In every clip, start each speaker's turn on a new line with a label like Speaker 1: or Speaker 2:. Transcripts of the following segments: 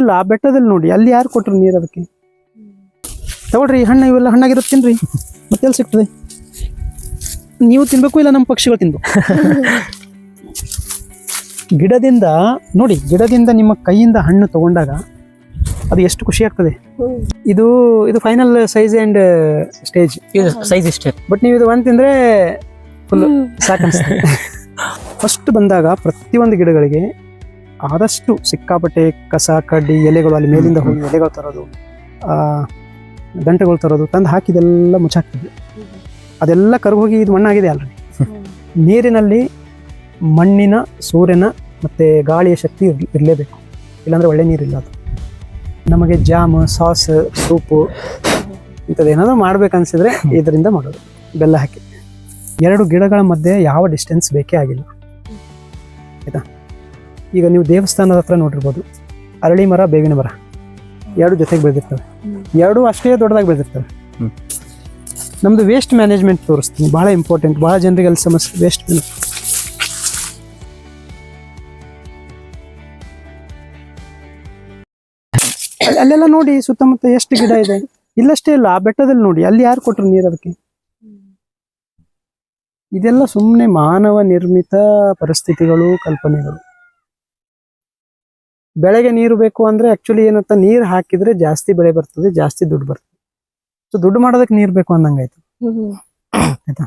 Speaker 1: ಇಲ್ಲ ಆ ಬೆಟ್ಟದಲ್ಲಿ ನೋಡಿ ಅಲ್ಲಿ ಯಾರು ಕೊಟ್ರು ನೀರು ಅದಕ್ಕೆ? ತಗೊಳ್ರಿ ಈ ಹಣ್ಣು ಇವೆಲ್ಲ ಹಣ್ಣಾಗಿರೋದು ತಿನ್ರಿ ಮತ್ತೆ ಎಲ್ಲಿ ಸಿಗ್ತದೆ? ನೀವು ತಿನ್ಬೇಕು ಇಲ್ಲ ನಮ್ಮ ಪಕ್ಷಿಗಳು ತಿನ್ಬೇಕು? ಗಿಡದಿಂದ ನೋಡಿ ಗಿಡದಿಂದ ನಿಮ್ಮ ಕೈಯಿಂದ ಹಣ್ಣು ತಗೊಂಡಾಗ ಅದು ಎಷ್ಟು ಖುಷಿ ಆಗ್ತದೆ? ಇದು ಇದು final size and stage
Speaker 2: size ಇಷ್ಟೇ.
Speaker 1: ಬಟ್ ನೀವು ಇದು ಒಂದು ತಿಂದ್ರೆ ಫುಲ್ ಸಾಕು ಫಸ್ಟ್ ಬಂದಾಗ ಪ್ರತಿಯೊಂದು ಗಿಡಗಳಿಗೆ ಆದಷ್ಟು ಸಿಕ್ಕಾಪಟ್ಟೆ ಕಸ ಕಡ್ಡಿ ಎಲೆಗಳು ಅಲ್ಲಿ ಮೇಲಿಂದ ಹೋಗಿ ಎಲೆಗಳು ತರೋದು ಗಂಟೆಗಳು ತರೋದು ತಂದು ಹಾಕಿದೆಲ್ಲ ಮುಚ್ಚಾಕ್ತಿದ್ವಿ. ಅದೆಲ್ಲ ಕರಗೋಗಿ ಇದು ಮಣ್ಣಾಗಿದೆ ಆಲ್ರೆಡಿ ನೀರಿನಲ್ಲಿ ಮಣ್ಣಿನ ಸೂರ್ಯನ ಮತ್ತು ಗಾಳಿಯ ಶಕ್ತಿ ಇರ್ ಇರಲೇಬೇಕು. ಇಲ್ಲಾಂದರೆ ಒಳ್ಳೆ ನೀರಿಲ್ಲ ಅದು. ನಮಗೆ ಜಾಮ್ ಸಾಸ್ ಸೂಪು ಇಂಥದ್ದು ಏನಾದರೂ ಮಾಡ್ಬೇಕನ್ಸಿದ್ರೆ ಇದರಿಂದ ಮಾಡೋದು. ಬೆಲ್ಲ ಹಾಕಿ. ಎರಡು ಗಿಡಗಳ ಮಧ್ಯೆ ಯಾವ ಡಿಸ್ಟೆನ್ಸ್ ಬೇಕೇ ಆಗಿಲ್ಲ. ಆಯ್ತಾ? ಈಗ ನೀವು ದೇವಸ್ಥಾನದ ಹತ್ರ ನೋಡಿರ್ಬೋದು. ಅರಳಿ ಮರ ಬೇವಿನ ಮರ. ಎರಡು ಜೊತೆಗೆ ಬೆಳೆದಿರ್ತವೆ. ಎರಡು ಅಷ್ಟೇ ದೊಡ್ಡದಾಗಿ ಬೆಳೆದಿರ್ತವೆ.
Speaker 2: ನಮ್ಮದು
Speaker 1: ನಮ್ದು ವೇಸ್ಟ್ ಮ್ಯಾನೇಜ್ಮೆಂಟ್ ತೋರಿಸ್ತೀನಿ. ಭಾಳ ಇಂಪಾರ್ಟೆಂಟ್ ಭಾಳ ಜನರಿಗೆ ಅಲ್ಲಿ ಸಮಸ್ಯೆ ವೇಸ್ಟ್ ಅಲ್ಲೆಲ್ಲ ನೋಡಿ ಸುತ್ತಮುತ್ತ ಎಷ್ಟು ಗಿಡ ಇದೆ. ಇಲ್ಲಷ್ಟೇ ಇಲ್ಲ ಆ ಬೆಟ್ಟದಲ್ಲಿ ನೋಡಿ. ಅಲ್ಲಿ ಯಾರು ಕೊಟ್ರು ನೀರು ಅದಕ್ಕೆ? ಇದೆಲ್ಲ ಸುಮ್ಮನೆ ಮಾನವ ನಿರ್ಮಿತ ಪರಿಸ್ಥಿತಿಗಳು ಕಲ್ಪನೆಗಳು. ಬೆಳೆಗೆ ನೀರು ಬೇಕು ಅಂದ್ರೆ ಆ್ಯಕ್ಚುಲಿ ಏನಂತ ನೀರು ಹಾಕಿದ್ರೆ ಜಾಸ್ತಿ ಬೆಳೆ ಬರ್ತದೆ ಜಾಸ್ತಿ ದುಡ್ಡು ಬರ್ತದೆ. ಸೊ ದುಡ್ಡು ಮಾಡೋದಕ್ಕೆ ನೀರು ಬೇಕು ಅಂದಂಗಾಯ್ತು. ಆಯ್ತಾ?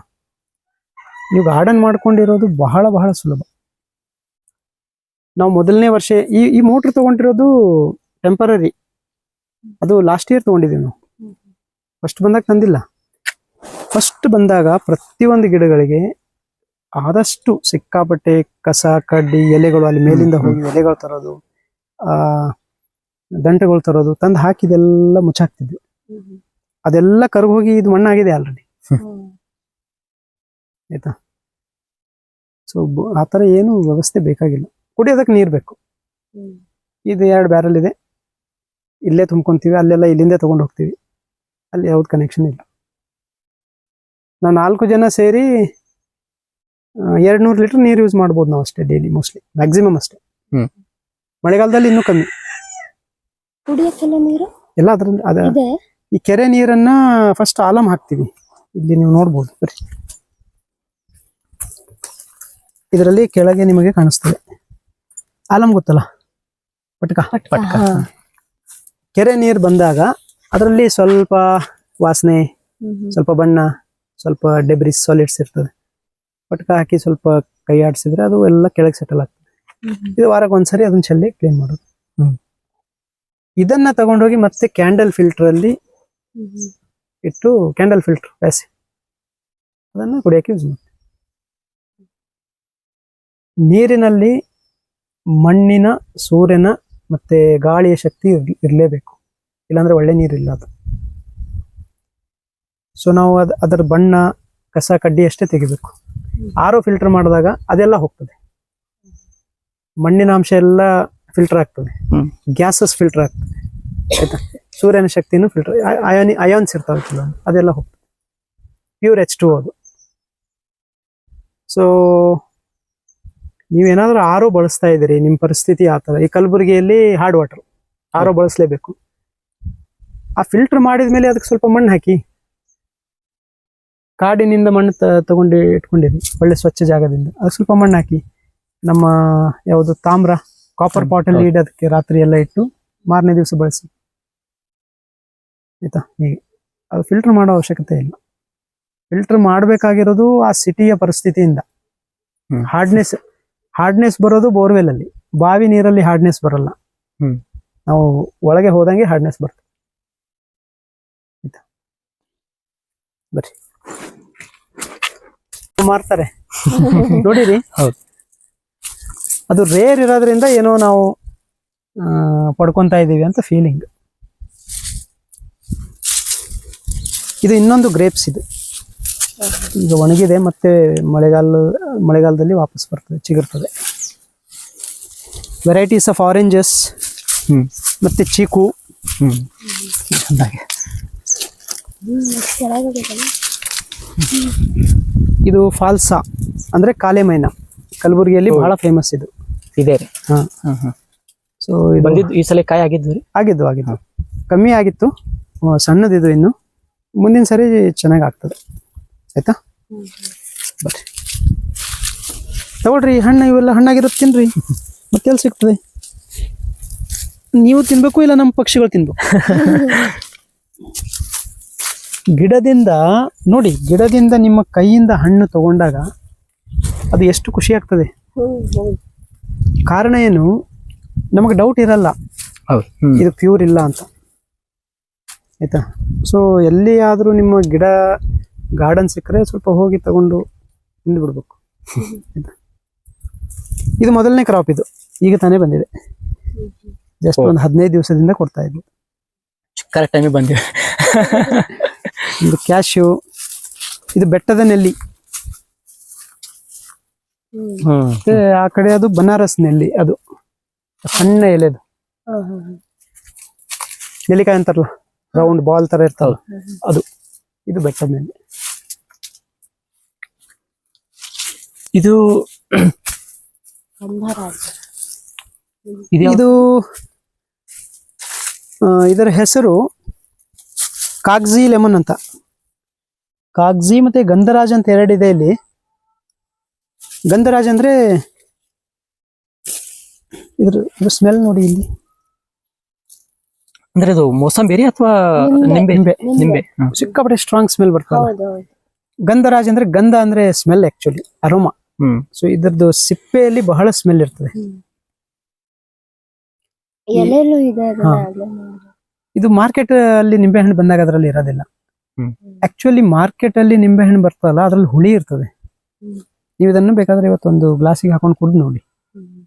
Speaker 1: ನೀವು ಗಾರ್ಡನ್ ಮಾಡ್ಕೊಂಡಿರೋದು ಬಹಳ ಬಹಳ ಸುಲಭ. ನಾವು ಮೊದಲನೇ ವರ್ಷ ಈ ಈ ಮೋಟ್ರ್ ತಗೊಂಡಿರೋದು ಟೆಂಪರರಿ ಅದು ಲಾಸ್ಟ್ ಇಯರ್ ತೊಗೊಂಡಿದ್ದೀವಿ ನಾವು. ಫಸ್ಟ್ ಬಂದಾಗ ತಂದಿಲ್ಲ. ಫಸ್ಟ್ ಬಂದಾಗ ಪ್ರತಿಯೊಂದು ಗಿಡಗಳಿಗೆ ಆದಷ್ಟು ಸಿಕ್ಕಾಪಟ್ಟೆ ಕಸ ಕಡ್ಡಿ ಎಲೆಗಳು ಅಲ್ಲಿ ಮೇಲಿಂದ ಹೋಗಿ ಎಲೆಗಳು ತರೋದು. ದಂಟೆಗಳು ತರೋದು ತಂದು ಹಾಕಿದೆಲ್ಲ ಮುಚ್ಚಾಕ್ತಿದ್ವಿ. ಅದೆಲ್ಲ ಕರಗೋಗಿ ಇದು ಮಣ್ಣಾಗಿದೆ ಆಲ್ರೆಡಿ ಆಯ್ತಾ? ಸೊ ಆ ಥರ ಏನು ವ್ಯವಸ್ಥೆ ಬೇಕಾಗಿಲ್ಲ. ಕುಡಿಯೋದಕ್ಕೆ ನೀರು ಬೇಕು. ಇದು ಎರಡು ಬ್ಯಾರಲ್ ಇದೆ. ಇಲ್ಲೇ ತುಂಬ್ಕೊಂತೀವಿ ಅಲ್ಲೆಲ್ಲ ಇಲ್ಲಿಂದೇ ತಗೊಂಡು ಹೋಗ್ತೀವಿ. ಅಲ್ಲಿ ಯಾವ್ದು ಕನೆಕ್ಷನ್ ಇಲ್ಲ. ನಾವು ನಾಲ್ಕು ಜನ ಸೇರಿ ಎರಡು ನೂರು ಲೀಟರ್ ನೀರು ಯೂಸ್ ಮಾಡ್ಬೋದು ನಾವು ಅಷ್ಟೇ ಡೈಲಿ ಮೋಸ್ಟ್ಲಿ ಮ್ಯಾಕ್ಸಿಮಮ್ ಅಷ್ಟೇ.
Speaker 2: ಹ್ಮ್.
Speaker 1: ಮಳೆಗಾಲದಲ್ಲಿ ಇನ್ನೂ ಕಮ್ಮಿ.
Speaker 3: ಕುಡಿಯಕ್ಕೆಲ್ಲ ನೀರು?
Speaker 1: ಎಲ್ಲ ಅದ್ರಲ್ಲಿ ಅದ.
Speaker 3: ಇದೆ?
Speaker 1: ಈ ಕೆರೆ ನೀರನ್ನ ಫಸ್ಟ್ ಆಲಮ್ ಹಾಕ್ತೀವಿ. ಇಲ್ಲಿ ನೀವು ನೋಡ್ಬೋದು ಬರ್ರಿ. ಇದರಲ್ಲಿ ಕೆಳಗೆ ನಿಮಗೆ ಕಾಣಿಸ್ತದೆ. ಆಲಮ್ ಗೊತ್ತಲ್ಲ? ಪಟ್ಕ?
Speaker 2: ಪಟ್ಕ.
Speaker 1: ಕೆರೆ ನೀರು ಬಂದಾಗ ಅದರಲ್ಲಿ ಸ್ವಲ್ಪ ವಾಸನೆ ಸ್ವಲ್ಪ ಬಣ್ಣ ಸ್ವಲ್ಪ ಡೆಬ್ರಿ ಸಾಲಿಡ್ಸ್ ಇರ್ತದೆ. ಪಟ್ಕ ಹಾಕಿ ಸ್ವಲ್ಪ ಕೈ ಆಡಿಸಿದ್ರೆ ಅದು ಎಲ್ಲ ಕೆಳಗೆ ಸೆಟಲ್ ಆಗ್ತದೆ. ಇದು ವಾರಕ್ಕೆ ಒಂದ್ಸರಿ ಅದನ್ನ ಚೆಲ್ಲಿ ಕ್ಲೀನ್ ಮಾಡೋದು. ಇದನ್ನ ತಗೊಂಡೋಗಿ ಮತ್ತೆ ಕ್ಯಾಂಡಲ್ ಫಿಲ್ಟರ್ ಅಲ್ಲಿ ಇಟ್ಟು ಕ್ಯಾಂಡಲ್ ಫಿಲ್ಟರ್ ಬ್ಯಾಸಿ ಅದನ್ನ ಕುಡಿಯೋಕೆ ಯೂಸ್ ಮಾಡ್ತೀವಿ. ನೀರಿನಲ್ಲಿ ಮಣ್ಣಿನ ಸೂರ್ಯನ ಮತ್ತೆ ಗಾಳಿಯ ಶಕ್ತಿ ಇರಲೇಬೇಕು ಇರ್ಲೇಬೇಕು. ಇಲ್ಲಾಂದ್ರೆ ಒಳ್ಳೆ ನೀರಿಲ್ಲ ಅದು. ಸೊ ನಾವು ಅದ್ ಅದರ ಬಣ್ಣ ಕಸ ಕಡ್ಡಿ ಅಷ್ಟೇ ತೆಗಿಬೇಕು. ಆರೋ ಫಿಲ್ಟರ್ ಮಾಡಿದಾಗ ಅದೆಲ್ಲ ಹೋಗ್ತದೆ. ಮಣ್ಣಿನ ಅಂಶ ಎಲ್ಲ ಫಿಲ್ಟರ್ ಆಗ್ತದೆ. ಗ್ಯಾಸಸ್ ಫಿಲ್ಟರ್ ಆಗ್ತದೆ. ಆಯ್ತಾ? ಸೂರ್ಯನ ಶಕ್ತಿನೂ ಫಿಲ್ಟರ್ ಅಯೋನಿ ಅಯಾನ್ಸ್ ಇರ್ತಾವೆ ಕೆಲವೊಂದು ಅದೆಲ್ಲ ಹೋಗ್ತದೆ. ಪ್ಯೂರ್ ಎಚ್ ಟು ಅದು. ಸೊ ನೀವೇನಾದ್ರೂ ಆರೋ ಬಳಸ್ತಾ ಇದ್ದೀರಿ ನಿಮ್ಮ ಪರಿಸ್ಥಿತಿ ಆ ಥರ. ಈ ಕಲಬುರಗಿಯಲ್ಲಿ ಹಾರ್ಡ್ ವಾಟರ್ ಆರೋ ಬಳಸಲೇಬೇಕು. ಆ ಫಿಲ್ಟರ್ ಮಾಡಿದ ಮೇಲೆ ಅದಕ್ಕೆ ಸ್ವಲ್ಪ ಮಣ್ಣು ಹಾಕಿ. ಕಾಡಿನಿಂದ ಮಣ್ಣು ತಗೊಂಡು ಇಟ್ಕೊಂಡಿರಿ. ಒಳ್ಳೆ ಸ್ವಚ್ಛ ಜಾಗದಿಂದ. ಅದಕ್ಕೆ ಸ್ವಲ್ಪ ಮಣ್ಣು ಹಾಕಿ. ನಮ್ಮ ಯಾವುದು ತಾಮ್ರ ಕಾಪರ್ ಪಾಟಲ್ಲಿ
Speaker 2: ಇಡ
Speaker 1: ಇಡೋದಕ್ಕೆ ರಾತ್ರಿ ಎಲ್ಲ ಇಟ್ಟು ಮಾರನೇ ದಿವಸ ಬಳಸಿ. ಆಯ್ತಾ? ಹೀಗೆ. ಅದು ಫಿಲ್ಟರ್ ಮಾಡೋ ಅವಶ್ಯಕತೆ ಇಲ್ಲ. ಫಿಲ್ಟರ್ ಮಾಡಬೇಕಾಗಿರೋದು ಆ ಸಿಟಿಯ ಪರಿಸ್ಥಿತಿಯಿಂದ. ಹಾರ್ಡ್ನೆಸ್ ಹಾರ್ಡ್ನೆಸ್ ಬರೋದು ಬೋರ್ವೆಲ್ ಅಲ್ಲಿ. ಬಾವಿ ನೀರಲ್ಲಿ ಹಾರ್ಡ್ನೆಸ್ ಬರಲ್ಲ.
Speaker 2: ಹ್ಮ್.
Speaker 1: ನಾವು ಒಳಗೆ ಹೋದಂಗೆ ಹಾರ್ಡ್ನೆಸ್ ಬರ್ತದೆ ಆಯ್ತಾ? ಬರ್ರಿ. ಮಾರ್ತಾರೆ ನೋಡಿರಿ?
Speaker 2: ಹೌದು.
Speaker 1: ಅದು ರೇರ್ ಇರೋದ್ರಿಂದ ಏನೋ ನಾವು ಪಡ್ಕೊತಾ ಇದ್ದೀವಿ ಅಂತ ಫೀಲಿಂಗ್ ಇದು ಇನ್ನೊಂದು ಗ್ರೇಪ್ಸ್ ಇದು. ಈಗ ಒಣಗಿದೆ ಮತ್ತೆ ಮಳೆಗಾಲ ಮಳೆಗಾಲದಲ್ಲಿ ವಾಪಸ್ ಬರ್ತದೆ ಚಿಗುರ್ತದೆ. Varieties of oranges
Speaker 2: hmm.
Speaker 1: ಮತ್ತೆ ಚೀಕು.
Speaker 2: ಹ್ಮ್.
Speaker 1: ಇದು ಫಾಲ್ಸಾ ಅಂದ್ರೆ ಕಾಲೆ ಮೈನಾ ಕಲಬುರಗಿಯಲ್ಲಿ ಬಹಳ ಫೇಮಸ್ ಇದು.
Speaker 2: ಇದೆ. ರೀ
Speaker 1: ಹಾ.
Speaker 2: ಹ್ಮ್ ಹ್ಮ್.
Speaker 1: ಸೊ ಇದು
Speaker 2: ಬಂದಿದ್ದು ಈ ಸಲ ಕಾಯಿ ಆಗಿದ್ದು ರೀ?
Speaker 1: ಆಗಿದ್ದು ಆಗಿದ್ದು. ಕಮ್ಮಿ ಆಗಿತ್ತು. ಆ, ಸಣ್ಣದಿದು ಇನ್ನು. ಮುಂದಿನ ಸರಿ ಚೆನ್ನಾಗಿ ಆಗ್ತದೆ. ಆಯ್ತಾ? ಬರ್ರಿ. ತಗೊಳ್ರಿ ಈ ಹಣ್ಣು ಇವೆಲ್ಲ ಹಣ್ಣಾಗಿರೋದು ತಿನ್ರಿ. ಮತ್ತೆಲ್ಲಿ ಸಿಗ್ತದೆ? ನೀವು ತಿನ್ಬೇಕು ಇಲ್ಲ ನಮ್ಮ ಪಕ್ಷಿಗಳು ತಿನ್ಬೇಕು? ಗಿಡದಿಂದ ನೋಡಿ ಗಿಡದಿಂದ ನಿಮ್ಮ ಕೈಯಿಂದ ಹಣ್ಣು ತಗೊಂಡಾಗ ಅದು ಎಷ್ಟು ಖುಷಿ ಆಗ್ತದೆ?
Speaker 3: ಹ್ಮ್ ಹೌದು.
Speaker 1: ಕಾರಣ ಏನು? ನಮಗೆ ಡೌಟ್ ಇರಲ್ಲ.
Speaker 2: ಹೌದು.
Speaker 1: ಇದು ಪ್ಯೂರ್ ಇಲ್ಲ ಅಂತ. ಆಯ್ತಾ? ಸೊ ಎಲ್ಲಿ ಆದರೂ ನಿಮ್ಮ ಗಿಡ ಗಾರ್ಡನ್ ಸಿಕ್ಕರೆ ಸ್ವಲ್ಪ ಹೋಗಿ ತಗೊಂಡು ತಿಂದು ಬಿಡ್ಬೇಕು. ಆಯ್ತಾ? ಇದು ಮೊದಲನೇ ಕ್ರಾಪ್ ಇದು. ಈಗ ತಾನೇ ಬಂದಿದೆ. ಜಸ್ಟ್ ಒಂದು ಹದಿನೈದು ದಿವಸದಿಂದ ಕೊಡ್ತಾ ಇದ್ವಿ
Speaker 2: ಕರೆಕ್ಟ್ ಟೈಮಿಗೆ ಬಂದಿದೆ.
Speaker 1: ಇದು ಕ್ಯಾಶ್ಯೂ ಇದು ಬೆಟ್ಟದ ನೆಲ್ಲಿ. ಮತ್ತೆ ಆ ಕಡೆ ಅದು ಬನಾರಸ್ ನೆಲ್ಲಿ ಅದು. ಸಣ್ಣ ಎಲೆದು
Speaker 3: ಹಾ, ಹಾ, ಹಾ.
Speaker 1: ನೆಲ್ಲಿಕಾಯಿ ಅಂತಾರಲ್ಲ ರೌಂಡ್ ಬಾಲ್ ತರ ಇರ್ತಾವ ಅದು. ಇದು ಬೆಟ್ಟದ ನೆಲ್ಲಿ
Speaker 2: ಇದು
Speaker 3: ಗಂಧರಾಜ
Speaker 2: ಇದು
Speaker 1: ಇದರ ಹೆಸರು ಕಾಗ್ಜಿ ಲೆಮನ್ ಅಂತ. ಕಾಗ್ಜಿ ಮತ್ತೆ ಗಂಧರಾಜ್ ಅಂತ ಎರಡಿದೆ ಇಲ್ಲಿ. ಗಂಧರಾಜ್ ಅಂದ್ರೆ ಇದ್ರ ಸ್ಮೆಲ್ ನೋಡಿ ಇಲ್ಲಿ.
Speaker 2: ಅಂದ್ರೆ ಇದು ಮೋಸಂಬಿರಿ ಅಥವಾ
Speaker 3: ನಿಂಬೆ.
Speaker 2: ನಿಂಬೆ?
Speaker 1: ಸಿಕ್ಕಾಪಟ್ಟೆ ಸ್ಟ್ರಾಂಗ್ ಸ್ಮೆಲ್ ಬರ್ತದೆ ಗಂಧರಾಜ್ ಅಂದ್ರೆ ಗಂಧ ಅಂದ್ರೆ smell actually aroma
Speaker 2: hmm.
Speaker 1: So ಇದ್ರದ್ದು ಸಿಪ್ಪೆಯಲ್ಲಿ ಬಹಳ ಸ್ಮೆಲ್ ಇರ್ತದೆ.
Speaker 3: ಇದೆ
Speaker 1: ಮಾರ್ಕೆಟ್ ಅಲ್ಲಿ ನಿಂಬೆಹಣ್ಣು ಬಂದಾಗ ಅದರಲ್ಲಿ ಇರೋದಿಲ್ಲ. ಆಕ್ಚುಲಿ ಮಾರ್ಕೆಟ್ ಅಲ್ಲಿ ನಿಂಬೆಹಣ್ಣು ಬರ್ತದಲ್ಲ ಅದ್ರಲ್ಲಿ ಹುಳಿ ಇರ್ತದೆ. ನೀವು ಇದನ್ನು ಬೇಕಾದ್ರೆ ಇವತ್ತೊಂದು ಗ್ಲಾಸಿಗೆ ಹಾಕೊಂಡು ಕುಡಿದು ನೋಡಿ.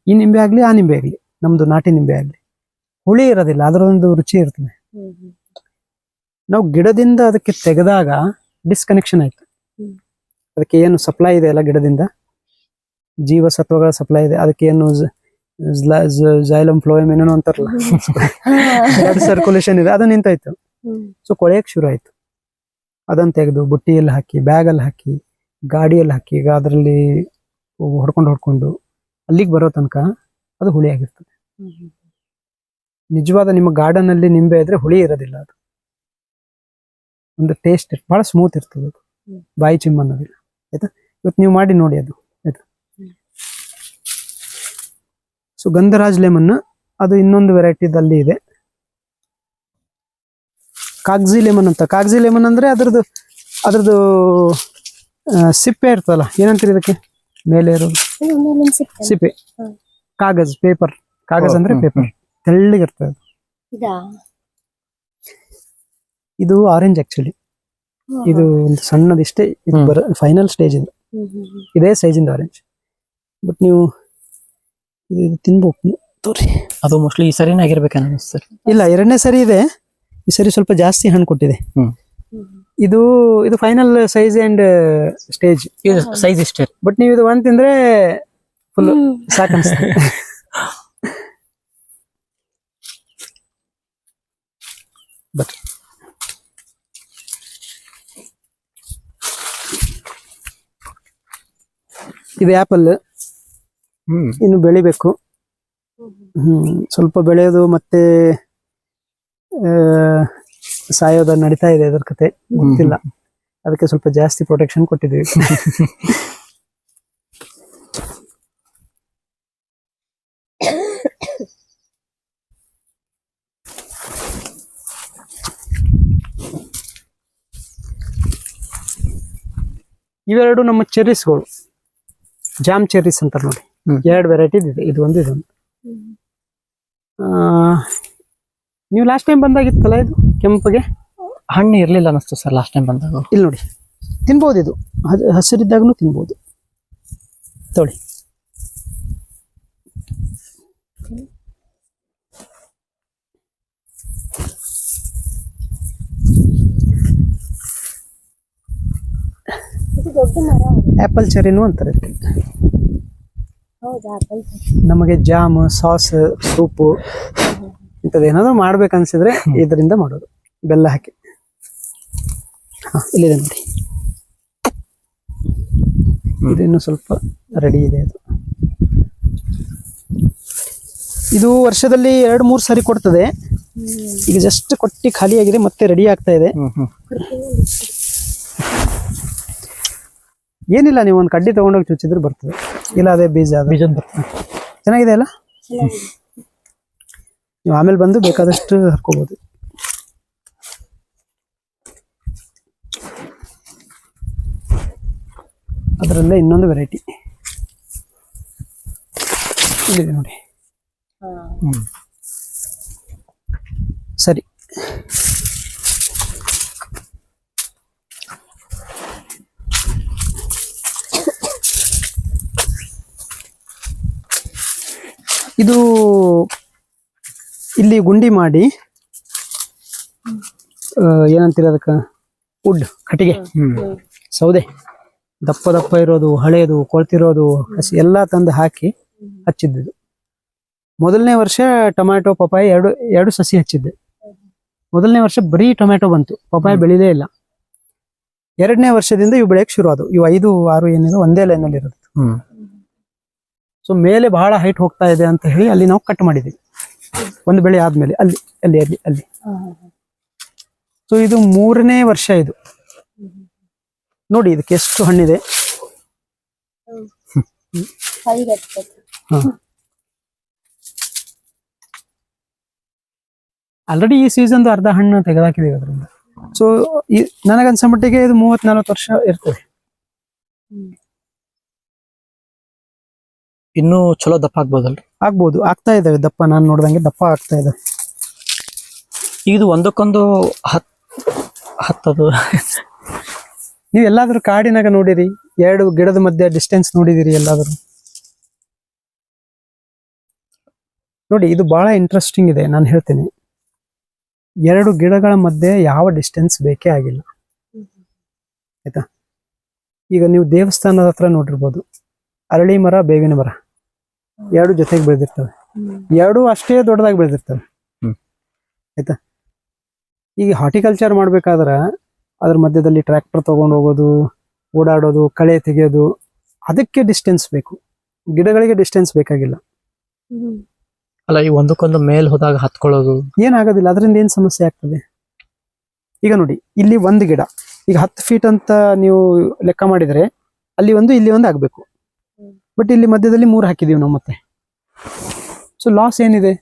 Speaker 1: ಈ ನಿಂಬೆ ಆಗ್ಲಿ ಆ ನಿಂಬೆ ಆಗಲಿ ನಮ್ದು ನಾಟಿ ನಿಂಬೆ ಆಗ್ಲಿ. ಹುಳಿ ಇರೋದಿಲ್ಲ ಅದರೊಂದು ರುಚಿ ಇರ್ತದೆ. ನಾವು ಗಿಡದಿಂದ ಅದಕ್ಕೆ ತೆಗೆದಾಗ ಡಿಸ್ಕನೆಕ್ಷನ್ ಆಯ್ತು. ಅದಕ್ಕೆ ಏನು ಸಪ್ಲೈ ಇದೆ ಅಲ್ಲ ಗಿಡದಿಂದ? ಜೀವಸತ್ವಗಳ ಸಪ್ಲೈ ಇದೆ. ಅದಕ್ಕೆ ಏನು ಜೈಲಮ್ ಫ್ಲೋಯಮ್ ಏನೇನೋ ಅಂತಾರಲ್ಲ? ಬ್ಲಡ್ ಸರ್ಕ್ಯುಲೇಷನ್ ಇದೆ. ಅದು ನಿಂತಾಯ್ತು. ಸೊ ಕೊಳೆಯಕ್ಕೆ ಶುರು ಆಯ್ತು. ಅದನ್ನ ತೆಗೆದು ಬುಟ್ಟಿಯಲ್ಲಿ ಹಾಕಿ ಬ್ಯಾಗಲ್ಲಿ ಹಾಕಿ ಗಾಡಿಯಲ್ಲಿ ಹಾಕಿ ಈಗ ಅದರಲ್ಲಿ ಹೊಡ್ಕೊಂಡು ಹೊಡ್ಕೊಂಡು ಅಲ್ಲಿಗೆ ಬರೋ ತನಕ ಅದು ಹುಳಿ ಆಗಿರ್ತದೆ. ನಿಜವಾದ ನಿಮ್ಮ ಗಾರ್ಡನ್ ಅಲ್ಲಿ ನಿಂಬೆ ಇದ್ರೆ ಹುಳಿ ಇರೋದಿಲ್ಲ ಅದು. ಒಂದು ಟೇಸ್ಟ್ ಬಹಳ ಸ್ಮೂತ್ ಇರ್ತದೆ ಅದು. ಬಾಯಿ ಚಿಮ್ಮ ಅನ್ನೋದಿಲ್ಲ. ಆಯ್ತಾ? ಇವತ್ತು ನೀವು ಮಾಡಿ ನೋಡಿ ಅದು. ಆಯ್ತಾ? ಸೊ ಗಂಧರಾಜ್ ಲೆಮನ್ ಅದು ಇನ್ನೊಂದು ವೆರೈಟಿದಲ್ಲಿ ಇದೆ. ಕಾಗ್ಜಿ ಲೆಮನ್ ಅಂತ. ಕಾಗ್ಜಿ ಲೆಮನ್ ಅಂದ್ರೆ ಅದರದ್ದು ಅದ್ರದ್ದು ಸಿಪ್ಪೆ ಇರ್ತಲ್ಲ ಏನಂತೀರಿ ಇದಕ್ಕೆ? ಮೇಲೆ ಇರೋದು.
Speaker 3: ಸಿಪ್ಪೆ.
Speaker 1: ಕಾಗಜ್ ಪೇಪರ್ ಕಾಗಜ್ ಅಂದ್ರೆ ಪೇಪರ್ ತೆಳ್ಳಗಿರ್ತದೆ.
Speaker 3: ಇದು?
Speaker 1: ಆರೆಂಜ್ ಆಕ್ಚುಲಿ ಇದು ಒಂದು ಸಣ್ಣದಿಷ್ಟೇ ಇದು ಬರ ಫೈನಲ್ ಸ್ಟೇಜ್ ಇದು.
Speaker 3: ಇದೇ ಸೈಜ್
Speaker 1: ಇಂದ ಆರೆಂಜ್ ಬಟ್ ನೀವು ಇದು ಇದು ತಿನ್ಬೇಕು. ತೋರಿ.
Speaker 2: ಅದು ಮೋಸ್ಟ್ಲಿ ಈ ಸರಿನೇ ಆಗಿರ್ಬೇಕನ್ನ
Speaker 1: ಇಲ್ಲ ಎರಡನೇ ಸರಿ ಇದೆ. ಈ ಸರಿ ಸ್ವಲ್ಪ ಜಾಸ್ತಿ ಹಣ್ಣು ಕೊಟ್ಟಿದೆ. ಇದು ಇದು ಫೈನಲ್ ಸೈಜ್ ಅಂಡ್ ಸ್ಟೇಜ್
Speaker 2: ಇದು ಸೈಜ್ ಇಷ್ಟೇ.
Speaker 1: ಬಟ್ ನೀವು ಇದು ಒಂದ್ ತಿಂದ್ರೆ ಫುಲ್
Speaker 3: ಸಾಕ
Speaker 1: ಸಾಕನ್ಸ್ತದೆ ಬಟ್ ಇದು ಆಪಲ್
Speaker 2: ಹ್ಮ್.
Speaker 1: ಇನ್ನು ಬೆಳಿಬೇಕು. ಹ್ಮ್. ಸ್ವಲ್ಪ ಬೆಳೆಯೋದು ಮತ್ತೆ ಆ, ಸಾಯೋದು ನಡೀತಾ ಇದೆ ಅದ್ರ ಕತೆ ಗೊತ್ತಿಲ್ಲ. ಅದಕ್ಕೆ ಸ್ವಲ್ಪ ಜಾಸ್ತಿ ಪ್ರೊಟೆಕ್ಷನ್ ಕೊಟ್ಟಿದ್ದೀವಿ. ಇವೆರಡು ನಮ್ಮ ಚೆರ್ರೀಸ್ಗಳು ಜಾಮ್ ಚೆರ್ರಿಸ್ ಅಂತಾರೆ ನೋಡಿ. ಎರಡು ವೆರೈಟಿ ಇದೆ. ಇದು ಒಂದು ಇದೊಂದು. ನೀವು ಲಾಸ್ಟ್ ಟೈಮ್ ಬಂದಾಗಿತ್ತಲ್ಲ ಇದು? ಕೆಂಪಗೆ?
Speaker 2: ಹಣ್ಣು ಇರಲಿಲ್ಲ ಅನಿಸ್ತು ಸರ್ ಲಾಸ್ಟ್ ಟೈಮ್ ಬಂದಾಗ.
Speaker 1: ಇಲ್ಲಿ ನೋಡಿ. ತಿನ್ಬೋದು ಇದು. ಹಸಿರಿದ್ದಾಗೂ ಹಸಿರಿದ್ದಾಗನು ತಿನ್ಬೋದು. ತೊಳಿ.
Speaker 3: ಇದು ದೊಡ್ಡ ಮರ
Speaker 1: ಆಪಲ್ ಚೆರಿನೂ ಅಂತಾರೆ ಇದಕ್ಕೆ.
Speaker 3: ಹೌದಾ ಆಪಲ್
Speaker 1: ನಮಗೆ ಜಾಮ್ ಸಾಸ್ ಸೂಪು. ಇಂಥದ್ದು ಏನಾದ್ರು ಮಾಡ್ಬೇಕು ಅನ್ಸಿದ್ರೆ ಇದರಿಂದ ಮಾಡೋದು. ಬೆಲ್ಲ ಹಾಕಿ. ಹಾಂ ಇಲ್ಲಿದೆ ನೋಡಿ. ಇದು ಇನ್ನು ಸ್ವಲ್ಪ ರೆಡಿ ಇದೆ ಅದು. ಇದು ವರ್ಷದಲ್ಲಿ ಎರಡು ಮೂರು ಸಾರಿ ಕೊಡ್ತದೆ. ಈಗ ಜಸ್ಟ್ ಕೊಟ್ಟಿ ಖಾಲಿ ಆಗಿದೆ ಮತ್ತೆ ರೆಡಿ ಆಗ್ತಾ ಇದೆ. ಏನಿಲ್ಲ ನೀವು ಒಂದು ಕಡ್ಡಿ ತಗೊಂಡೋಗಿ ಚುಚ್ಚಿದ್ರೆ ಬರ್ತದೆ. ಇಲ್ಲ ಅದೇ ಬೀಜ ಅದು.
Speaker 2: ಬೀಜದ ಬರ್ತದೆ.
Speaker 1: ಚೆನ್ನಾಗಿದೆ. ಅಲ್ಲ ನೀವು ಆಮೇಲೆ ಬಂದು ಬೇಕಾದಷ್ಟು ಹರ್ಕೋಬೋದು. ಅದರಲ್ಲೇ ಇನ್ನೊಂದು ವೆರೈಟಿ ಇಲ್ಲಿದೆ ನೋಡಿ. ಸರಿ. ಇದು ಇಲ್ಲಿ ಗುಂಡಿ ಮಾಡಿ ಏನಂತೀರ ಅದಕ್ಕೆ? ವುಡ್ ಕಟ್ಟಿಗೆ.
Speaker 2: ಹ್ಮ್.
Speaker 1: ಸೌದೆ. ದಪ್ಪ ದಪ್ಪ ಇರೋದು ಹಳೇದು ಕೊಳ್ತಿರೋದು ಹಸಿ ಎಲ್ಲ ತಂದು ಹಾಕಿ ಹಚ್ಚಿದ್ದು ಮೊದಲನೇ ವರ್ಷ ಟೊಮ್ಯಾಟೊ ಪಪಾಯಿ ಎರಡು ಎರಡು ಸಸಿ ಹಚ್ಚಿದ್ದೆ. ಮೊದಲನೇ ವರ್ಷ ಬರೀ ಟೊಮ್ಯಾಟೊ ಬಂತು. ಪಪಾಯಿ ಬೆಳಿಲೇ ಇಲ್ಲ. ಎರಡನೇ ವರ್ಷದಿಂದ ಇವು ಬೆಳೆಯಕ್ಕೆ ಶುರು ಆದವು. ಇವು ಐದು ಆರು ಏನಿದೆ ಒಂದೇ ಲೈನಲ್ಲಿ ಇರುತ್ತೆ
Speaker 2: ಹ್ಮ್.
Speaker 1: ಸೊ ಮೇಲೆ ಬಹಳ ಹೈಟ್ ಹೋಗ್ತಾ ಇದೆ ಅಂತ ಹೇಳಿ ಅಲ್ಲಿ ನಾವು ಕಟ್ ಮಾಡಿದ್ವಿ. ಒಂದು ಬೆಳೆ ಆದ್ಮೇಲೆ ಅಲ್ಲಿ ಅಲ್ಲಿ ಅಲ್ಲಿ ಅಲ್ಲಿ. ಸೊ ಇದು ಮೂರನೇ ವರ್ಷ ಇದು. ನೋಡಿ ಇದಕ್ಕೆ ಎಷ್ಟು ಹಣ್ಣಿದೆ. ಆಲ್ರೆಡಿ ಈ ಸೀಸನ್ ಅರ್ಧ ಹಣ್ಣು ತೆಗೆದಾಕಿದೀವಿ ಅದರಿಂದ. ಸೊ ನನಗನ್ಸ ಮಟ್ಟಿಗೆ ಇದು ಮೂವತ್ ನಲ್ವತ್ತು ವರ್ಷ ಇರ್ತದೆ.
Speaker 2: ಇನ್ನೂ ಚಲೋ ದಪ್ಪ ಆಗ್ಬೋದಲ್ರಿ?
Speaker 1: ಆಗ್ಬೋದು ಆಗ್ತಾ ಇದಾವೆ ದಪ್ಪ. ನಾನು ನೋಡ್ದಂಗೆ ದಪ್ಪ ಆಗ್ತಾ
Speaker 2: ಇದೆ. ಇದು ಒಂದಕ್ಕೊಂದು ಹತ್ ಹತ್ತದು.
Speaker 1: ನೀವು ಎಲ್ಲಾದರೂ ಕಾಡಿನಾಗ ನೋಡಿರಿ ಎರಡು ಗಿಡದ ಮಧ್ಯೆ ಡಿಸ್ಟೆನ್ಸ್ ನೋಡಿದಿರಿ ಎಲ್ಲಾದರೂ. ನೋಡಿ ಇದು ಬಹಳ ಇಂಟ್ರೆಸ್ಟಿಂಗ್ ಇದೆ ನಾನು ಹೇಳ್ತೀನಿ. ಎರಡು ಗಿಡಗಳ ಮಧ್ಯೆ ಯಾವ ಡಿಸ್ಟೆನ್ಸ್ ಬೇಕೇ ಆಗಿಲ್ಲ. ಆಯ್ತಾ? ಈಗ ನೀವು ದೇವಸ್ಥಾನದ ಹತ್ರ ನೋಡಿರ್ಬೋದು. ಅರಳಿ ಮರ ಬೇವಿನ ಮರ. ಎರಡು ಜೊತೆಗೆ ಬೆಳೆದಿರ್ತವೆ. ಎರಡು ಅಷ್ಟೇ ದೊಡ್ಡದಾಗಿ ಬೆಳೆದಿರ್ತವೆ. ಆಯ್ತಾ? ಈಗ ಹಾರ್ಟಿಕಲ್ಚರ್ ಮಾಡ್ಬೇಕಾದ್ರೆ ಅದ್ರ ಮಧ್ಯದಲ್ಲಿ ಟ್ರ್ಯಾಕ್ಟರ್ ತಗೊಂಡು ಹೋಗೋದು ಓಡಾಡೋದು ಕಳೆ ತೆಗೆಯೋದು ಅದಕ್ಕೆ ಡಿಸ್ಟೆನ್ಸ್ ಬೇಕು. ಗಿಡಗಳಿಗೆ ಡಿಸ್ಟೆನ್ಸ್ ಬೇಕಾಗಿಲ್ಲ.
Speaker 2: ಅಲ್ಲ ಈ ಒಂದಕ್ಕೊಂದು ಮೇಲ್ ಹೋದಾಗ ಹತ್ಕೊಳ್ಳೋದು.
Speaker 1: ಏನಾಗೋದಿಲ್ಲ ಅದರಿಂದ ಏನು ಸಮಸ್ಯೆ ಆಗ್ತದೆ? ಈಗ ನೋಡಿ ಇಲ್ಲಿ ಒಂದು ಗಿಡ. ಈಗ ಹತ್ತು ಫೀಟ್ ಅಂತ ನೀವು ಲೆಕ್ಕ ಮಾಡಿದ್ರೆ ಅಲ್ಲಿ ಒಂದು ಇಲ್ಲಿ ಒಂದು ಆಗ್ಬೇಕು. ಬಟ್ ಇಲ್ಲಿ ಮಧ್ಯದಲ್ಲಿ ಮೂರು ಹಾಕಿದೀವಿ ನಾವು ಮತ್ತೆ. ಸೊ ಲಾಸ್ ಏನಿದೆ?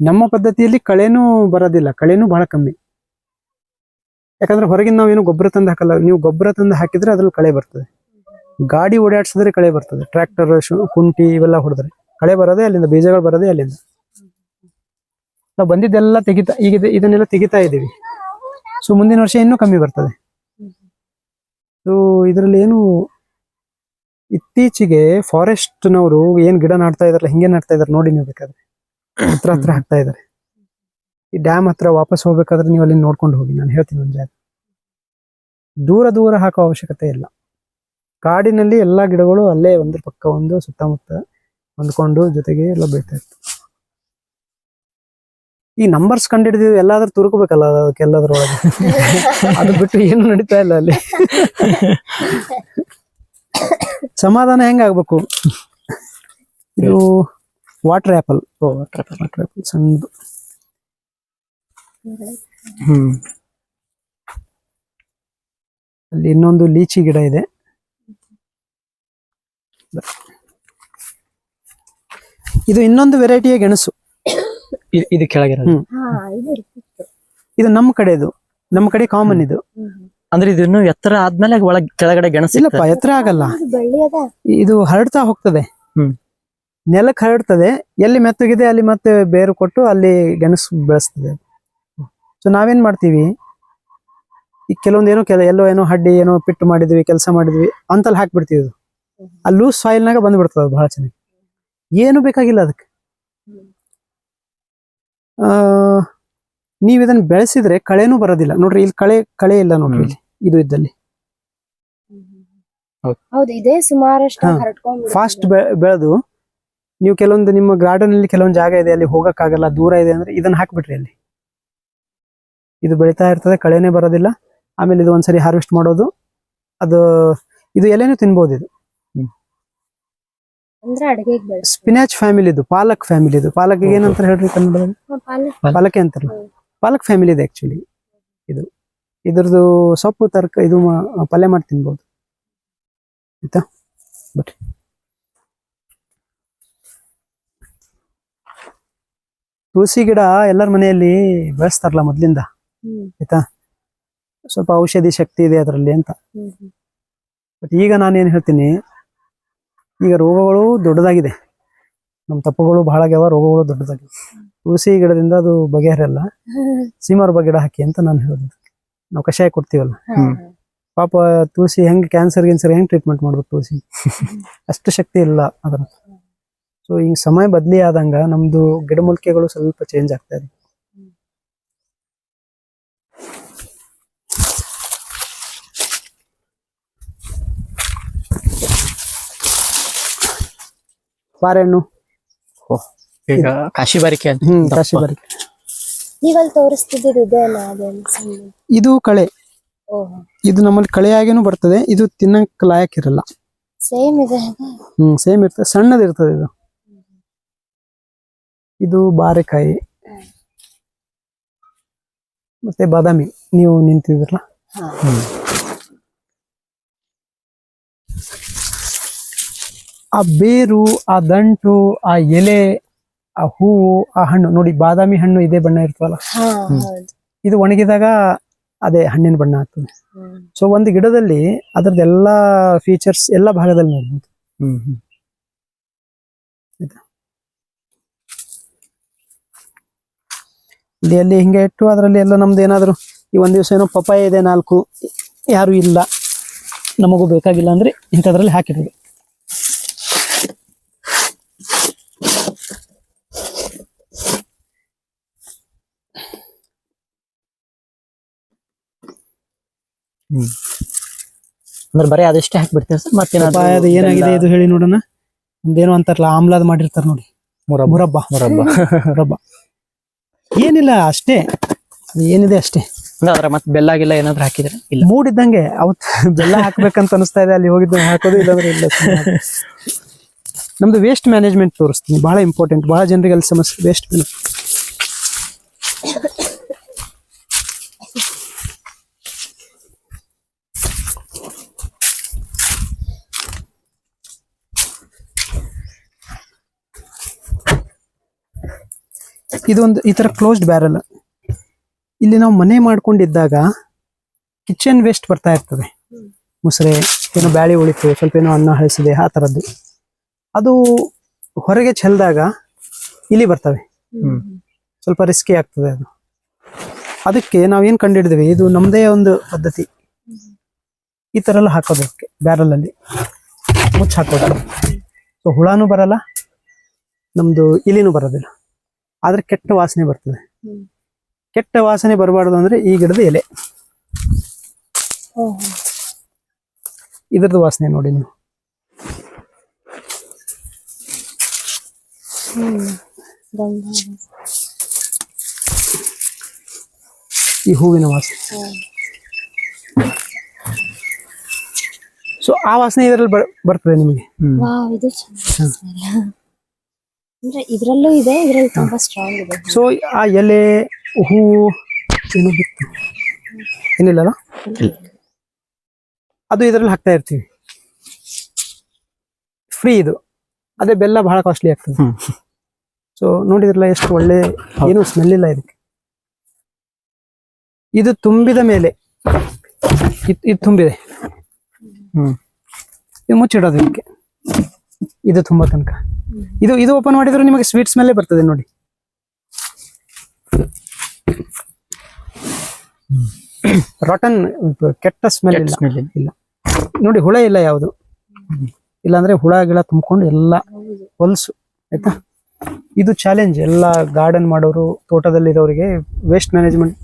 Speaker 1: ನಮ್ಮ ಪದ್ಧತಿಯಲ್ಲಿ ಕಳೆನೂ ಬರೋದಿಲ್ಲ. ಕಳೆನೂ ಬಹಳ ಕಮ್ಮಿ. ಯಾಕಂದ್ರೆ ಹೊರಗಿನ ನಾವೇನು ಗೊಬ್ಬರ ತಂದು ಹಾಕಲ್ಲ. ನೀವು ಗೊಬ್ಬರ ತಂದು ಹಾಕಿದ್ರೆ ಅದ್ರಲ್ಲಿ ಕಳೆ ಬರ್ತದೆ. ಗಾಡಿ ಓಡಾಡ್ಸಿದ್ರೆ ಕಳೆ ಬರ್ತದೆ. ಟ್ರ್ಯಾಕ್ಟರ್ ಕುಂಟಿ ಇವೆಲ್ಲ ಹೊಡೆದ್ರೆ. ಕಳೆ ಬರೋದೇ ಅಲ್ಲಿಂದ, ಬೀಜಗಳು ಬರೋದೇ ಅಲ್ಲಿಂದ. ನಾವು ಬಂದಿದ್ದೆಲ್ಲ ತೆಗಿತಾ, ಈಗ ಇದನ್ನೆಲ್ಲ ತೆಗಿತಾ ಇದ್ದೀವಿ. ಸೊ ಮುಂದಿನ ವರ್ಷ ಇನ್ನೂ ಕಮ್ಮಿ ಬರ್ತದೆ. ಸೊ ಇದರಲ್ಲಿ ಏನು ಇತ್ತೀಚೆಗೆ ಫಾರೆಸ್ಟ್ನವರು ಏನ್ ಗಿಡ ನಾಡ್ತಾ ಇದಾರಲ್ಲ ಹಿಂಗೆ ನಾಡ್ತಾ ಇದಾರೆ ನೋಡಿ ನೀವು ಬೇಕಾದ್ರೆ. ಹತ್ರ ಹತ್ರ ಹಾಕ್ತಾ ಇದಾರೆ. ಈ ಡ್ಯಾಮ್ ಹತ್ರ ವಾಪಸ್ ಹೋಗ್ಬೇಕಾದ್ರೆ ನೀವು ಅಲ್ಲಿ ನೋಡ್ಕೊಂಡು ಹೋಗಿ ನಾನು ಹೇಳ್ತೀನಿ ಒಂದು ಜಾಗ. ದೂರ ದೂರ ಹಾಕೋ ಅವಶ್ಯಕತೆ ಇಲ್ಲ. ಕಾಡಿನಲ್ಲಿ ಎಲ್ಲಾ ಗಿಡಗಳು ಅಲ್ಲೇ ಒಂದ್ರ ಪಕ್ಕ ಒಂದು ಸುತ್ತಮುತ್ತ ಹೊಂದ್ಕೊಂಡು ಜೊತೆಗೆ ಎಲ್ಲ ಬೆಳಿತಾ ಇತ್ತು ಈ ನಂಬರ್ಸ್ ಕಂಡಿಡಿದೀವಿ, ಎಲ್ಲಾದ್ರೂ ತುರುಕಬೇಕಲ್ಲ ಅದಕ್ಕೆ ಎಲ್ಲದ್ರೊಳಗೆ. ಅದು ಬಿಟ್ಟು ಏನು ನಡೀತಾ ಇಲ್ಲ ಅಲ್ಲಿ. ಸಮಾಧಾನ ಹೆಂಗಾಗ್ಬೇಕು? ಇದು ವಾಟರ್ ಆಪಲ್ ವಾಟರ್ ಆಪಲ್ ಸಣ್ಣದು.
Speaker 2: ಹ್ಮ್.
Speaker 1: ಅಲ್ಲಿ ಇನ್ನೊಂದು ಲೀಚಿ ಗಿಡ ಇದೆ. ಇದು ಇನ್ನೊಂದು ವೆರೈಟಿಯ ಗೆಣಸು.
Speaker 2: ಇ- ಇದು ಕೆಳಗಿರೋದು.
Speaker 1: ಹ್ಮ್.
Speaker 3: ಹಾ ಇದು ಇರ್ತಿತ್ತು.
Speaker 1: ಇದು ನಮ್ಮ ಕಡೆದು. ನಮ್ಮ ಕಡೆ ಕಾಮನ್ ಇದು.
Speaker 2: ಅಂದ್ರೆ ಇದನ್ನು ಎತ್ತರ ಆದ್ಮೇಲೆ ಒಳಗ್ ಕೆಳಗಡೆ ಗೆಣಸು
Speaker 1: ಇಲ್ಲಪ್ಪ ಎತ್ತರ ಆಗಲ್ಲ.
Speaker 3: ಇದು ಬಳ್ಳಿ ಅದ.
Speaker 1: ಇದು ಹರಡ್ತಾ ಹೋಗ್ತದೆ.
Speaker 2: ಹ್ಮ್.
Speaker 1: ನೆಲಕ್ಕೆ ಹರಡ್ತದೆ. ಎಲ್ಲಿ ಮೆತ್ತಗಿದೆ ಅಲ್ಲಿ ಮತ್ತೆ ಬೇರು ಕೊಟ್ಟು ಅಲ್ಲಿ ಗೆಣಸು ಬೆಳೆಸ್ತದೆ. ಸೊ ನಾವೇನ್ ಮಾಡ್ತೀವಿ? ಈ ಕೆಲವೊಂದು ಏನೋ ಕೆಲ ಎಲ್ಲೋ ಏನೋ ಹಡ್ಡಿ ಏನೋ ಪಿಟ್ಟು ಮಾಡಿದ್ವಿ ಕೆಲಸ ಮಾಡಿದ್ವಿ ಅಂತಲ್ಲಿ ಹಾಕ್ಬಿಡ್ತೀವಿ ಅದು. ಆ ಲೂಸ್ ಸಾಯಿಲ್ನಾಗ ಬಂದ್ಬಿಡ್ತದೆ ಅದು ಬಹಳ ಚೆನ್ನಾಗಿ. ಏನು ಬೇಕಾಗಿಲ್ಲ ಅದಕ್ಕೆ. ನೀವ್ ಇದನ್ನ ಬೆಳೆಸಿದ್ರೆ ಕಳೆನೂ ಬರೋದಿಲ್ಲ. ನೋಡ್ರಿ ಇಲ್ಲಿ ಕಳೆ ಕಳೆ ಇಲ್ಲ ನೋಡ್ರಿ ಇಲ್ಲಿ. ಇದು ಇದ್ದಲ್ಲಿ.
Speaker 3: ಹೌದು. ಇದೇ ಸುಮಾರಷ್ಟು. ಹರಡ್ಕೊಂಡ್
Speaker 1: ಫಾಸ್ಟ್ ಬೆಳೆದು ನೀವು ಕೆಲವೊಂದು ನಿಮ್ಮ ಗಾರ್ಡನ್ ಅಲ್ಲಿ ಕೆಲವೊಂದು ಜಾಗ ಇದೆ ಅಲ್ಲಿ ಹೋಗಕ್ಕಾಗಲ್ಲ ದೂರ ಇದೆ ಅಂದ್ರೆ ಇದನ್ನ ಹಾಕ್ಬಿಟ್ರಿ ಅಲ್ಲಿ. ಇದು ಬೆಳಿತಾ ಇರ್ತದೆ ಕಳೆನೇ ಬರೋದಿಲ್ಲ. ಆಮೇಲೆ ಇದು ಒಂದ್ಸರಿ ಹಾರ್ವೆಸ್ಟ್ ಮಾಡೋದು. ಅದು ಇದು ಎಲೆನೂ ತಿನ್ಬೋದು ಇದು.
Speaker 3: ಅಂದ್ರೆ ಫ್ಯಾಮಿಲಿ ಇದು
Speaker 1: ಸ್ಪಿನಾಚ್ ಪಾಲಕ್ ಫ್ಯಾಮಿಲಿದು ಪಾಲಕ್ ಏನಂತ ಹೇಳ್ರಿ ಕನ್ನಡದಲ್ಲಿ?
Speaker 3: ಪಾಲಕ್.
Speaker 1: ಪಾಲಕೆ ಅಂತಾರಲ್ಲ. ಪಾಲಕ್ ಫ್ಯಾಮಿಲಿ ಇದೆ ಆಕ್ಚುಲಿ ಇದು. ಇದ್ರದ್ದು ಸೊಪ್ಪು ತರಕ ಇದು ಮಾ- ಪಲ್ಯ ಮಾಡಿ ತಿನ್ಬೋದು. ಆಯ್ತಾ? ಬಟ್ ತುಳಸಿ ಗಿಡ ಎಲ್ಲರ ಮನೆಯಲ್ಲಿ ಬೆಳೆಸ್ತಾರಲ್ಲ ಮೊದ್ಲಿಂದ?
Speaker 3: ಹ್ಮ್.
Speaker 1: ಆಯ್ತಾ? ಸ್ವಲ್ಪ ಔಷಧಿ ಶಕ್ತಿ ಇದೆ ಅದರಲ್ಲಿ ಅಂತ.
Speaker 3: ಹ್ಮ್.
Speaker 1: ಬಟ್ ಈಗ ನಾನೇನು ಹೇಳ್ತೀನಿ ಈಗ ರೋಗಗಳು ದೊಡ್ಡದಾಗಿದೆ. ನಮ್ಮ ತಪ್ಪುಗಳು ಬಹಳ ಆಗ್ಯಾವ ರೋಗಗಳು ದೊಡ್ಡದಾಗಿವೆ ತುಳಸಿ ಗಿಡದಿಂದ ಅದು ಬಗೆಹರಲ್ಲ ಸೀಮಾರ್ಬ ಗಿಡ ಹಾಕಿ ಅಂತ ನಾನು ಹೇಳೋದು. ನಾವು ಕಷಾಯ ಕೊಡ್ತೀವಲ್ಲ? ಪಾಪ ತುಳಸಿ ಹೆಂಗ್ ಕ್ಯಾನ್ಸರ್ ಗಿನ್ಸರ್ ಹೆಂಗ್ ಟ್ರೀಟ್ಮೆಂಟ್ ಮಾಡ್ಬೇಕು ತುಳಸಿ? ಅಷ್ಟು ಶಕ್ತಿ ಇಲ್ಲ ಅದರ ಸೊ ಈಗ ಸಮಯ ಬದಲಿ ಆದಂಗ ನಮ್ದು ಗಿಡಮೂಲಿಕೆಗಳು ಸ್ವಲ್ಪ ಚೇಂಜ್ ಆಗ್ತಾ ಇದೆ. ಬಾರೆಹಣ್ಣು.
Speaker 2: ಈಗ ಕಾಶಿ ಬಾರಿಕೆ ಅಂತ
Speaker 1: ಹ್ಮ್
Speaker 2: ದಪ್ಪ.
Speaker 1: ಕಾಶಿ ಬಾರಿ
Speaker 3: ನೀವ್ ತೋರಿಸ್ತಿದ್ದೀರಿ ಇದೆ ಅಲ್ಲ ಅದೇನು ಸಣ್ಣ.
Speaker 1: ಇದು ಕಳೆ.
Speaker 3: ಓಹ್.
Speaker 1: ಇದು ನಮ್ಮಲ್ಲಿ ಕಳೆಯಾಗೇನು ಬರ್ತದೆ. ಇದು ತಿನ್ನಕ್ ಲಾಯಕ್ ಇರಲ್ಲ.
Speaker 3: ಸೇಮ್ ಇದೆ.
Speaker 1: ಹ್ಮ್ ಸೇಮ್ ಇರ್ತದೆ. ಸಣ್ಣದಿರ್ತದೆ ಇದು. ಇದು ಬಾರೆಕಾಯಿ. ಮತ್ತೆ ಬಾದಾಮಿ. ನೀವು ನಿಂತಿದ್ರಲ್ಲ
Speaker 3: ಹಾ.
Speaker 1: ಆ ಬೇರು ಆ ದಂಟು ಆ ಎಲೆ ಆ ಹೂವು ಆ ಹಣ್ಣು. ನೋಡಿ ಬಾದಾಮಿ ಹಣ್ಣು ಇದೇ ಬಣ್ಣ ಇರ್ತವಲ್ಲ
Speaker 3: ಹಾ
Speaker 1: ಇದು ಒಣಗಿದಾಗ ಅದೇ ಹಣ್ಣಿನ ಬಣ್ಣ ಆಗ್ತದೆ. ಸೊ ಒಂದು ಗಿಡದಲ್ಲಿ ಅದರದ್ದು ಎಲ್ಲಾ ಫೀಚರ್ಸ್ ಎಲ್ಲ ಭಾಗದಲ್ಲಿ ನೋಡ್ಬೋದು.
Speaker 2: ಹ್ಮ್ ಹ್ಮ್.
Speaker 1: ಇಲ್ಲಿ ಅಲ್ಲಿ ಹಿಂಗೆ ಇಟ್ಟು ಅದರಲ್ಲಿ ಎಲ್ಲ ನಮ್ದು ಏನಾದ್ರು ಈ ಒಂದ್ ದಿವಸ ಏನೋ ಪಪಾಯ ಇದೆ ನಾಲ್ಕು ಯಾರು ಇಲ್ಲ. ನಮಗೂ ಬೇಕಾಗಿಲ್ಲ ಅಂದ್ರೆ ಇಂಥದ್ರಲ್ಲಿ ಹಾಕಿರೋದು
Speaker 2: ಅಂದ್ರೆ ಬರೀ ಅದಷ್ಟೇ ಹಾಕ್ಬಿಡ್ತೀವಿ ಸರ್
Speaker 1: ಮತ್ತೆ ಏನಾಗಿದೆ ಇದು ಹೇಳಿ ನೋಡೋಣ. ಒಂದೇನೋ ಅಂತಾರಲ್ಲ ಆಮ್ಲಾದ್ ಮಾಡಿರ್ತಾರ ನೋಡಿ.
Speaker 2: ಮುರಬ್ಬ.
Speaker 1: ಮುರಬ್ಬ.
Speaker 2: ಮುರಬ್ಬ.
Speaker 1: ಮುರಬ್ಬ. ಏನಿಲ್ಲ ಅಷ್ಟೇ. ಅದು ಏನಿದೆ ಅಷ್ಟೇ.
Speaker 2: ಅಂದ್ರೆ ಮತ್ತೆ ಬೆಲ್ಲ ಗಿಲ್ಲ ಏನಾದ್ರು ಹಾಕಿದ್ರೆ ಇಲ್ಲ.
Speaker 1: ಮೂಡಿದ್ದಂಗೆ ಅವತ್ ಬೆಲ್ಲ ಹಾಕ್ಬೇಕಂತ ಅನಿಸ್ತಾ ಇದೆ ಅಲ್ಲಿ ಹೋಗಿದ್ದು ಹಾಕೋದು ಇಲ್ಲಾಂದ್ರೆ ಇಲ್ಲ ನಮ್ದು ವೇಸ್ಟ್ ಮ್ಯಾನೇಜ್ಮೆಂಟ್ ತೋರಿಸ್ತೀನಿ ಬಹಳ ಇಂಪಾರ್ಟೆಂಟ್ ಬಹಳ ಜನರಿಗೆ ಅಲ್ಲಿ ಸಮಸ್ಯೆ ವೇಸ್ಟ್ ಇದೊಂದು ಈ ತರ ಕ್ಲೋಸ್ಡ್ ಬ್ಯಾರಲ್ ಇಲ್ಲಿ ನಾವು ಮನೆ ಮಾಡ್ಕೊಂಡಿದ್ದಾಗ ಕಿಚನ್ ವೇಸ್ಟ್ ಬರ್ತಾ ಇರ್ತದೆ. ಮುಸ್ರೆ ಏನೋ ಬ್ಯಾಳಿ ಉಳಿತು ಸ್ವಲ್ಪ ಏನೋ ಅನ್ನ ಹಳಿಸಿದೆ ಆ ಥರದ್ದು ಅದು ಹೊರಗೆ ಚೆಲ್ದಾಗ ಇಲ್ಲಿ ಬರ್ತವೆ. ಸ್ವಲ್ಪ ರಿಸ್ಕಿ ಆಗ್ತದೆ ಅದು. ಅದಕ್ಕೆ ನಾವೇನು ಕಂಡಿಡಿದ್ವಿ? ಇದು ನಮ್ಮದೇ ಒಂದು ಪದ್ಧತಿ. ಈ ಥರ ಎಲ್ಲ ಹಾಕೋದು ಅದಕ್ಕೆ ಬ್ಯಾರಲಲ್ಲಿ ಮುಚ್ಚ ಹಾಕೋದು. ಸೊ ಹುಳಾನು ಬರಲ್ಲ ನಮ್ದು ಇಲಿನೂ ಬರೋದಿಲ್ಲ. ಆದ್ರೆ ಕೆಟ್ಟ ವಾಸನೆ ಬರ್ತದೆ. ಕೆಟ್ಟ ವಾಸನೆ ಬರಬಾರ್ದು ಅಂದ್ರೆ ಈ ಗಿಡದ ಎಲೆ. ಇದ್ರದ್ದು ವಾಸನೆ ನೋಡಿ ನೀವು. ಈ ಹೂವಿನ ವಾಸನೆ. ಸೊ ಆ ವಾಸನೆ ಇದರಲ್ಲಿ ಬರ್ತದೆ ನಿಮಗೆ?
Speaker 3: ಅಂದ್ರೆ ಇದ್ರಲ್ಲೂ ಇದೆ ಇದರಲ್ಲಿ ತುಂಬಾ ಸ್ಟ್ರಾಂಗ್ ಇದೆ.
Speaker 1: ಸೊ ಆ ಎಲೆ ಹೂವು ಏನು ಬಿತ್ತು? ಏನಿಲ್ಲಲ್ಲ? ಅದು ಇದರಲ್ಲಿ ಹಾಕ್ತಾ ಇರ್ತೀವಿ. ಫ್ರೀ ಇದು. ಅದೇ ಬೆಲ್ಲ ಬಹಳ ಕಾಸ್ಟ್ಲಿ ಆಗ್ತದೆ. ಸೊ ನೋಡಿದ್ರಲ್ಲ ಎಷ್ಟು ಒಳ್ಳೆ ಏನು ಸ್ಮೆಲ್ ಇಲ್ಲ ಇದಕ್ಕೆ. ಇದು ತುಂಬಿದ ಮೇಲೆ ಇದ್- ಇದು ತುಂಬಿದೆ.
Speaker 2: ಹ್ಮ್.
Speaker 1: ಇದು ಮುಚ್ಚಿಡೋದು ಇದಕ್ಕೆ. ಇದು ತುಂಬಾ ತನಕ. ಇದು ಇದು ಓಪನ್ ಮಾಡಿದ್ರೆ ನಿಮಗೆ ಸ್ವೀಟ್ ಸ್ಮೆಲ್ಲೇ ಬರ್ತದೆ ನೋಡಿ. ರಾಟನ್ ಕೆಟ್ಟ ಸ್ಮೆಲ್
Speaker 2: ಕೆಟ್ಟ
Speaker 1: ಇಲ್ಲ. ನೋಡಿ ಹುಳ ಇಲ್ಲ ಯಾವುದು? ಇಲ್ಲಾಂದ್ರೆ ಹುಳ ಗಿಳ ತುಂಬಿಕೊಂಡು ಎಲ್ಲ ಹೊಲ್ಸು ಆಯ್ತಾ? ಇದು ಚಾಲೆಂಜ್ ಎಲ್ಲ ಗಾರ್ಡನ್ ಮಾಡೋರು ತೋಟದಲ್ಲಿರೋರಿಗೆ ವೇಸ್ಟ್ ಮ್ಯಾನೇಜ್ಮೆಂಟ್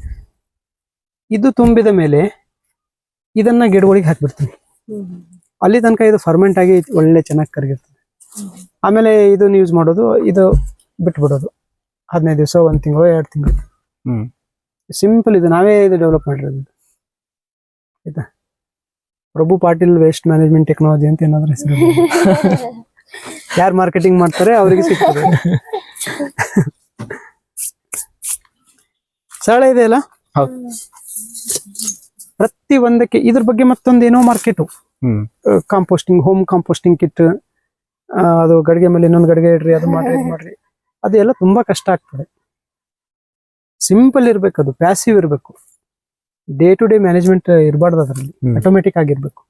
Speaker 1: ಇದು ತುಂಬಿದ ಮೇಲೆ ಇದನ್ನ ಗಿಡಗಳಿಗೆ ಹಾಕ್ಬಿಡ್ತೀನಿ. ಅಲ್ಲಿ ತನಕ ಇದು ಫರ್ಮೆಂಟ್ ಆಗಿ ಒಳ್ಳೆ ಚೆನ್ನಾಗಿ ಕರಗಿರ್ತದೆ. ಆಮೇಲೆ ಇದನ್ನ ಯೂಸ್ ಮಾಡೋದು ಇದು ಬಿಟ್ಬಿಡೋದು. ಹದಿನೈದು ದಿವಸ ಒಂದು ತಿಂಗಳು ಎರಡು ತಿಂಗಳು.
Speaker 2: ಹ್ಮ್.
Speaker 1: ಸಿಂಪಲ್ ಇದು ನಾವೇ ಇದು ಡೆವಲಪ್ ಮಾಡಿರೋದು. ಇದು. ಆಯ್ತಾ? Prabhu Patil waste management technology ಅಂತ ಏನಾದ್ರು ಹೆಸರು ಯಾರು ಮಾರ್ಕೆಟಿಂಗ್ ಮಾಡ್ತಾರೆ ಅವರಿಗೆ ಸಿಗ್ತದೆ. ಸರಳ ಇದೆ ಅಲ್ಲ? ಪ್ರತಿ ಒಂದಕ್ಕೆ ಇದ್ರ ಬಗ್ಗೆ ಮತ್ತೊಂದೇನೋ market market
Speaker 2: hmm.
Speaker 1: Composting home composting kit ಅದು ಗಡಿಗೆ ಮೇಲೆ ಇನ್ನೊಂದು ಗಡಿಗೆ ಇಡ್ರಿ ಅದು ಮಾಡ್ರಿ ಇದು ಮಾಡ್ರಿ. ಅದೆಲ್ಲ ತುಂಬಾ ಕಷ್ಟ ಆಗ್ತದೆ. ಸಿಂಪಲ್ ಇರ್ಬೇಕು ಅದು ಪ್ಯಾಸಿವ್ ಇರ್ಬೇಕು. ಡೇ ಟು ಡೇ ಮ್ಯಾನೇಜ್ಮೆಂಟ್ ಇರಬಾರ್ದು ಅದರಲ್ಲಿ. ಆಟೋಮೆಟಿಕ್ ಆಗಿರ್ಬೇಕು.